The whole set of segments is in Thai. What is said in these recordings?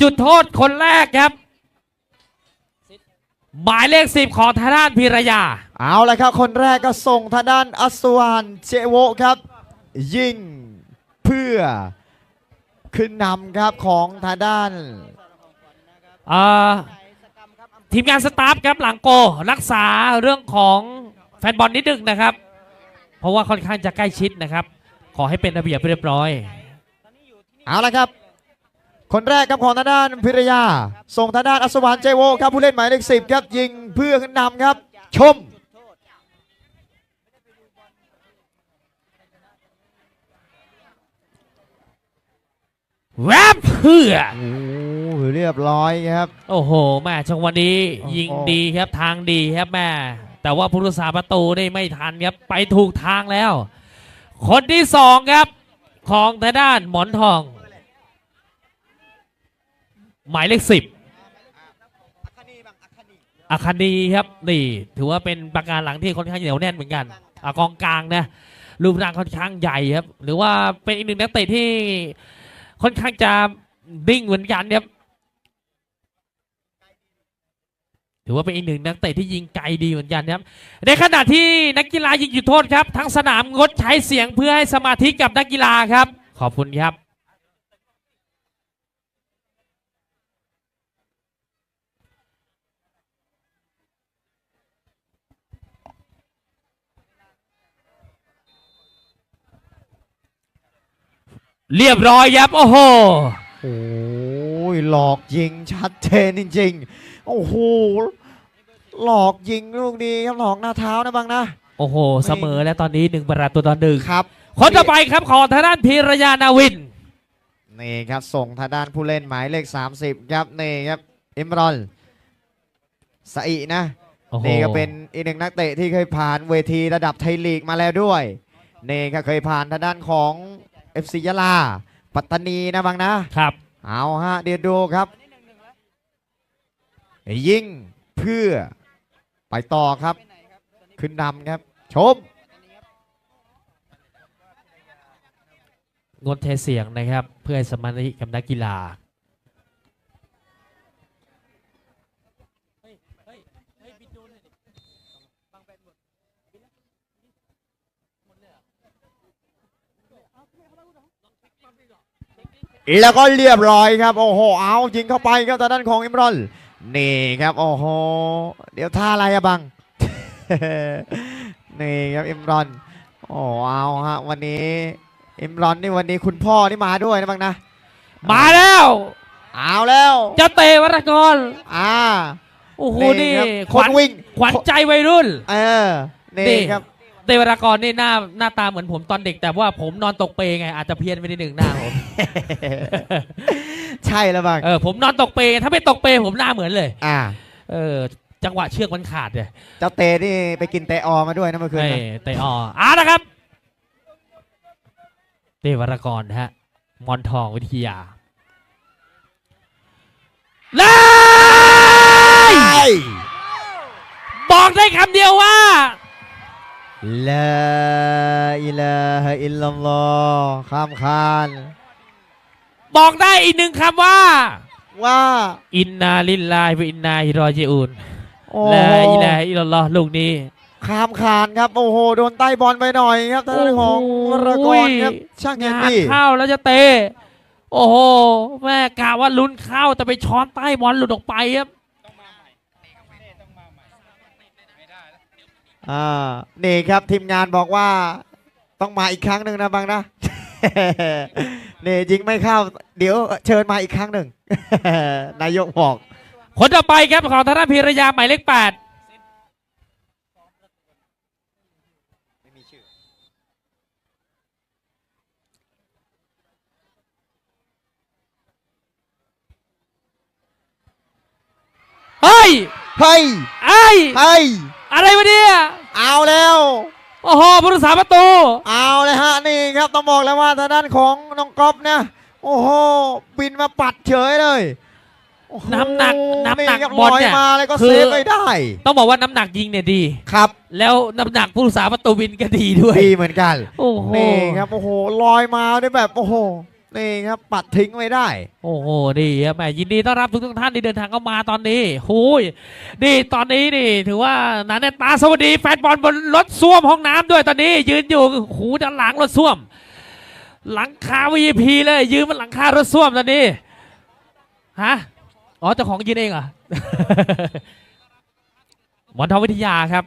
จุดโทษคนแรกครับ หมายเลขสิบของทางด้านพิรยา เอาละครับ คนแรกก็ส่งทางด้านอัศวานเจโวครับ ยิงเพื่อขึ้นนำครับของทางด้านเอ่อทีมงานสตาฟครับหลังโกรักษาเรื่องของแฟนบอลนิดนึงนะครับ เพราะว่าค่อนข้างจะใกล้ชิดนะครับ ขอให้เป็นระเบียบเรียบร้อย เอาละครับ คนแรกครับของทางด้านพิรยา ส่งทางด้านอัศวานเจโวครับผู้เล่นหมายเลขสิบครับยิงเพื่อขึ้นนำครับ ชม แวบเพื่อ โอ้โหเรียบร้อยครับ โอ้โหแม่จังหวะนี้โอ้โห ยิงดีครับทางดีครับแม่แต่ว่าผู้รักษาประตูนี่ไม่ทันครับ ไปถูกทางแล้ว คนที่สองครับ ของทางด้านหมอนทอง หมายเลขสิบอาคานีครับนี่ถือว่าเป็นประการหลังที่ค่อนข้างเหนียวแน่นเหมือนกันอากองกลางนะรูปร่างค่อนข้างใหญ่ครับ หรือว่าเป็นอีกหนึ่งนักเตะที่ค่อนข้างจะดิ้งเหมือนกันครับถือว่าเป็นอีกหนึ่งนักเตะที่ยิงไกลดีเหมือนกันครับ ในขณะที่นักกีฬายิงจุดโทษครับ ทั้งสนามงดใช้เสียงเพื่อให้สมาธิกับนักกีฬาครับ ขอบคุณครับ เรียบร้อยครับ โอ้โห โอ้ยหลอกยิงชัดเจนจริงๆ โอ้โห หลอกยิงลูกนี้ครับหลอกหน้าเท้านะบังนะ โอ้โห เสมอแล้วตอนนี้หนึ่งประตูต่อหนึ่งครับ คนต่อไปครับของทางด้านพีรยานาวิน นี่ครับส่งทางด้านผู้เล่นหมายเลข 30 ครับ นี่ครับอิมรอนสะอีนะโอ้โหนี่ก็เป็นอีกหนึ่งนักเตะที่เคยผ่านเวทีระดับไทยลีกมาแล้วด้วย นี่ก็เคยผ่านทางด้านของ FC ยะลา ปัตตานีนะบังนะ ครับ เอาฮะเดี๋ยวดูครับ ยิงเพื่อไปต่อครับ ขึ้นนำครับ ชม งดเทเสียงนะครับ เพื่อให้สมาธิกับนักกีฬา แล้วก็เรียบร้อยครับ โอ้โห เอายิงเข้าไปครับทางด้านของอิมรอน นี่ครับ โอ้โห เดี๋ยวท่าอะไรอะบัง นี่ครับอิมรอน โอ้เอาฮะวันนี้อิมรอนนี่วันนี้คุณพ่อนี่มาด้วยนะบังนะ มาแล้ว เอาแล้วเจะเตะวรกร อ่า โอ้โห นี่นี่ครับขวัญคนวิ่ง ขวัญใจวัยรุ่น เออ นี่นี่ครับเตะวรกรนี่หน้าหน้าตาเหมือนผมตอนเด็ก แต่ว่าผมนอนตกเปลไงอาจจะเพี้ยนไปนิดหนึ่งหน้าผม ใช่แล้วบังเออผมนอนตกเปลถ้าไม่ตกเปลผมหน้าเหมือนเลยอ่า เออจังหวะเชือกมันขาดเลยเจ้าเตนี่ไปกินเตออมาด้วยนะเมื่อคืนเอ้นะยเตะอออะนะครับ เตะวรกรนะฮะ มอนทองวิทยาเลยบอกได้คำเดียวว่าลาอิลาฮะอิลลัลลอฮ์ข้ามคาน บอกได้อีกหนึ่งคำว่า ว่า อินนาลิลลาฮิวะอินนาฮิรอจิอุนโอ้ลาอิลาฮะอิลลัลลอฮ์ลูกนี้ข้ามคานครับ โอ้โห โดนใต้บอลไปหน่อยครับทางด้านของโอ้โหวรกรครับ ช่างเงินงานดีเข้าแล้วจะเตะโอ้โห แม่กะว่าลุ้นเข้าแต่ไปช้อนใต้บอลหลุดออกไปครับ อ่า นี่ครับทีมงานบอกว่า ต้องมาอีกครั้งหนึ่งนะบังนะ นี่ยิงไม่เข้า เดี๋ยวเชิญมาอีกครั้งหนึ่ง นายกบอก คนต่อไปครับของธนาพิรยาหมายเลขแปดเฮ้ย เฮ้ย ไอ้ยเฮ้ย อะไรวะเนี่ย เอาแล้ว โอ้โหผู้รักษาประตู เอาเลยฮะนี่ครับต้องบอกแล้วว่าทางด้านของน้องก๊อฟเนี่ยโอ้โหบินมาปัดเฉยเลยโอ้โน้ำหนักน้ำหนักครับบอลลอยเนี่ยมาเลยก็คือเซฟไม่ได้ ต้องบอกว่าน้ำหนักยิงเนี่ยดี ครับแล้วน้ำหนักผู้รักษาประตูบินก็ดีด้วย ดีเหมือนกัน โอ้โห นี่ครับโอ้โหลอยมาด้วยแบบโอ้โห นี่ครับปัดทิ้งไม่ได้ โอ้โหดีครับแหมยินดีต้อนรับทุกทุกท่านที่เดินทางเข้ามาตอนนี้หูยนี่ตอนนี้นี่ ถือว่านาน่นตาสวัสดีแฟนบอลบนรถส้วมห้องน้ำด้วยตอนนี้ ยืนอยู่หูด้านหลังรถส้วม หลังคา VIP เลย ยืนบนหลังคารถส้วมตอนนี้ฮะอ๋อเจ้าของยืนเองเหรอหมอนทวิทยาครับ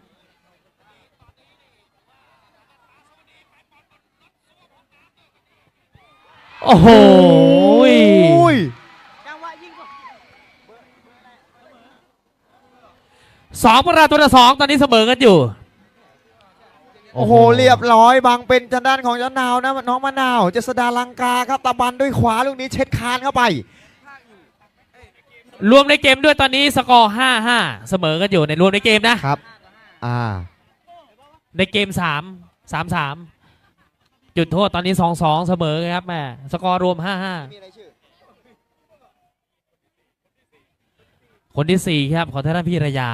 โอ้โหอุ้ยสองประตูต่อสองตอนนี้เสมอกันอยู่ โอ้โห เรียบร้อยบังเป็นทางด้านของยะนาวนะน้องมะนาวเจษดาลังกาครับตะบันด้วยขวาลูกนี้เช็ดคานเข้าไป รวมในเกมด้วยตอนนี้สกอร์ห้าห้าเสมอกันอยู่ในรวมในเกมนะครับ อ่า ในเกมสามสามสาม จุดโทษตอนนี้สองสองเสมอครับแม่สกอร์รวมห้าห้าคนที่สี่ครับขอท่านพี่ระยา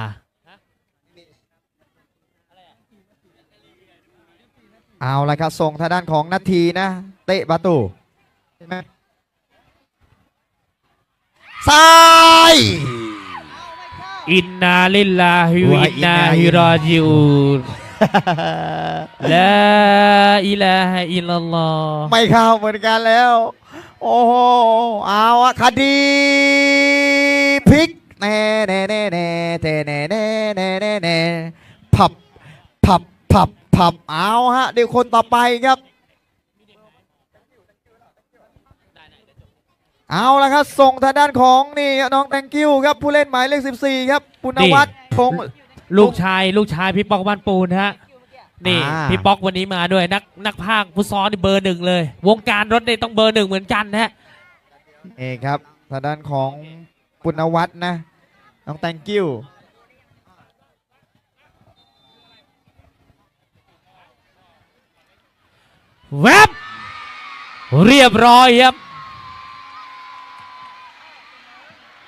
เอาละครับส่งทางด้านของนาทีนะ เตะประตูเห็นไหมซ้ายอินนาลิลลาฮิววะอินนาอินนาฮิรอจิอูน ลาอิลาฮะอิลลัลลอฮ์ไม่เข้าเหมือนกันแล้ว โอ้โหเอาอะคดีพลิกแน่แน่แน่แน่แน่แน่แน่แน่แน่แน่ผับผับผับผับเอาฮะเดี๋ยวคนต่อไปครับ เอาละครับ ส่งทางด้านของนี่น้องแตงกิ้วครับผู้เล่นหมายเลข 14 ครับปุณวัฒน์พงษ์ ลูกชายลูกชายพี่ป๊อกบ้านปูนฮะนี่อ่า พี่ป๊อกวันนี้มาด้วยนักนักพากย์ฟุตซอลนี่เบอร์หนึ่งเลย วงการรถนี่ต้องเบอร์หนึ่งเหมือนกันนะฮะนี่ครับทางด้านของปุณวัฒน์นะ น้องแตงกิ้วแวบเรียบร้อยครับ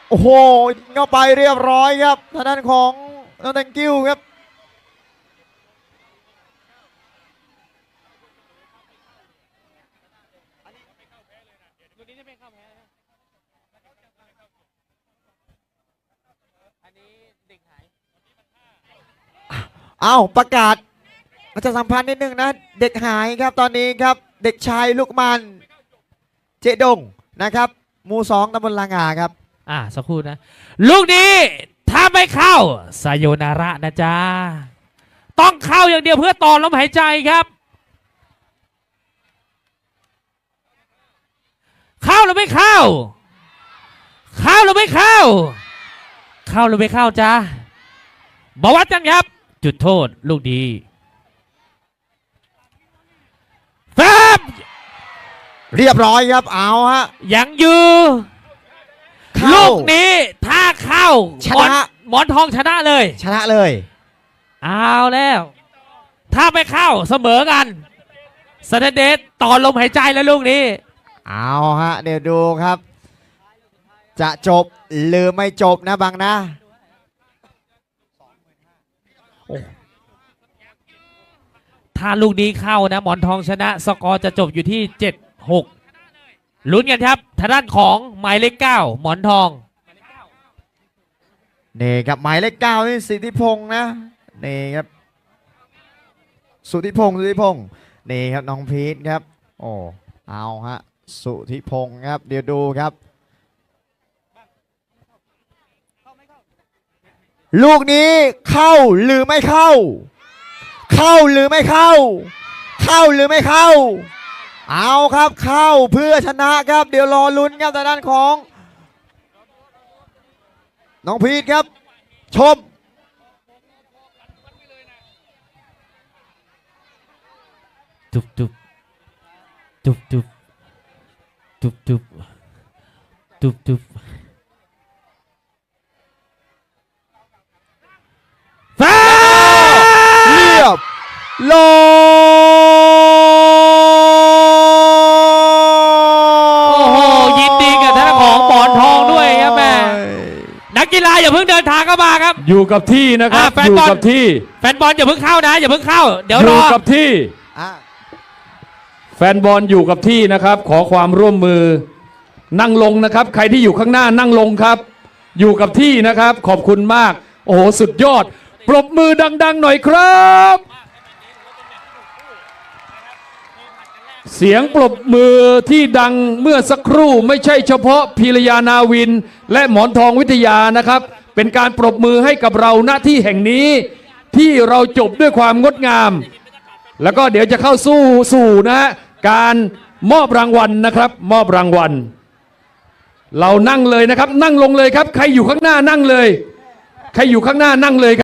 โอ้โหยิงเข้าไปเรียบร้อยครับทางด้านของ น้องแตงกิ้วครับเอาประกาศประชาสัมพันธ์นิดนึงนะ เด็กหายครับตอนนี้ครับ เด็กชายลูกมันเจดงนะครับ หมูสองตำบลลางาครับ อ่าสักครู่นะ ลูกนี้ ไม่เข้าสายโยนาระนะจ๊ะ ต้องเข้าอย่างเดียวเพื่อต่อลมหายใจครับ เข้าหรือไม่เข้า เข้าหรือไม่เข้า เข้าหรือไม่เข้าจ๊ะบอกวัดจังครับ จุดโทษลูกดีแฟบเรียบร้อยครับเอาฮะยังอยู่ เข้า ลูกนี้ถ้าเข้าชหมอนนะ หมอนทองชนะเลย ชนะเลย เอาแล้ว ถ้าไม่เข้าเสมอกันสแตนเดสต่อลมหายใจแล้วลูกนี้ เอาฮะ เดี๋ยวดูครับ จะจบหรือไม่จบนะบังนะถ้าลูกนี้เข้านะหมอนทองชนะ สกอร์จะจบอยู่ที่ 7 6ลุ้นกันครับทางด้านของหมายเลข9หมอนทอง นี่ครับหมายเลขเก้านี่สิทธิพงษ์นะนี่ครับสุธิพงษ์สุธิพงษ์นี่ครับน้องพีทครับโอ้เอาฮะสุธิพงษ์ครับเดี๋ยวดูครับ ลูกนี้เข้าหรือไม่เข้า เข้าหรือไม่เข้า เข้าหรือไม่เข้า เอาครับเข้าเพื่อชนะครับ เดี๋ยวรอลุ้นครับทางด้านของ น้องพีทครับ ชม จุบจุบจุบจุบจุบจุบจุบจุบแฟเรียบโลโกกีฬาอย่าเพิ่งเดินทางเข้ามาครับ อยู่กับที่นะครับอ่าแฟนอยู่บอล กับที่แฟนบอลอย่าเพิ่งเข้านะอย่าเพิ่งเข้า เดี๋ยวอรยู่อ กับที่ อะแฟนบอลอยู่กับที่นะครับ ขอความร่วมมือ นั่งลงนะครับ ใครที่อยู่ข้างหน้านั่งลงครับ อยู่กับที่นะครับ ขอบคุณมาก โอ้โหสุดยอด ปรบมือดัง ๆ หน่อยครับ เสียงปรบมือที่ดังเมื่อสักครู่ไม่ใช่เฉพาะพีรยานาวิน และหมอนทองวิทยานะครับ เป็นการปรบมือให้กับเราหน้าที่แห่งนี้ ที่เราจบด้วยความงดงาม แล้วก็เดี๋ยวจะเข้าสู้สู่นะฮะการมอบรางวัลนะครับ มอบรางวัล เรานั่งเลยนะครับ นั่งลงเลยครับ ใครอยู่ข้างหน้านั่งเลย ใครอยู่ข้างหน้านั่งเลย